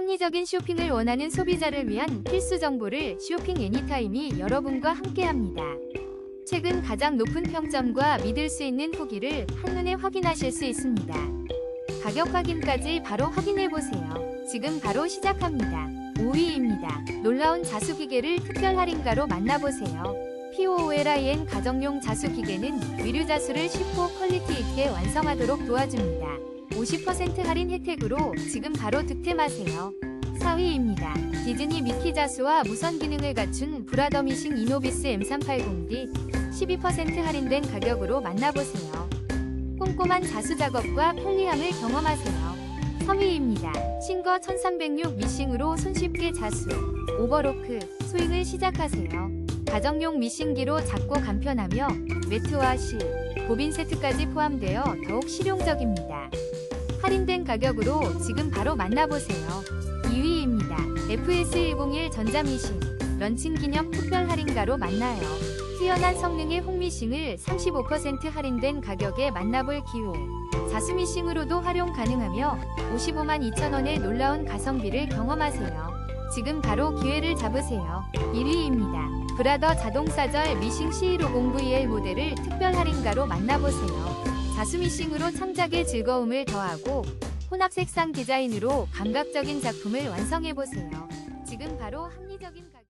합리적인 쇼핑을 원하는 소비자를 위한 필수 정보를 쇼핑 애니타임이 여러분과 함께합니다. 최근 가장 높은 평점과 믿을 수 있는 후기를 한눈에 확인하실 수 있습니다. 가격 확인까지 바로 확인해 보세요. 지금 바로 시작합니다. 5위입니다. 놀라운 자수기계를 특별 할인가로 만나보세요. POOLIN 가정용 자수기계는 위류 자수를 쉽고 퀄리티 있게 완성하도록 도와줍니다. 50% 할인 혜택으로 지금 바로 득템하세요. 4위입니다. 디즈니 미키 자수와 무선 기능을 갖춘 브라더 미싱 이노비스 M380D 12% 할인된 가격으로 만나보세요. 꼼꼼한 자수 작업과 편리함을 경험하세요. 3위입니다. 싱거 1306 미싱으로 손쉽게 자수, 오버로크, 스윙을 시작하세요. 가정용 미싱기로 작고 간편하며 매트와 실, 보빈 세트까지 포함되어 더욱 실용적입니다. 할인된 가격으로 지금 바로 만나보세요. 2위입니다. FS101 전자미싱 런칭 기념 특별 할인가로 만나요. 뛰어난 성능의 홈미싱을 35% 할인된 가격에 만나볼 기회. 자수미싱으로도 활용 가능하며 55만 2천원의 놀라운 가성비를 경험하세요. 지금 바로 기회를 잡으세요. 1위입니다. 브라더 자동사절 미싱 C150VL 모델을 특별 할인가로 만나보세요. 자수미싱으로 창작의 즐거움을 더하고 혼합 색상 디자인으로 감각적인 작품을 완성해보세요. 지금 바로 합리적인 가격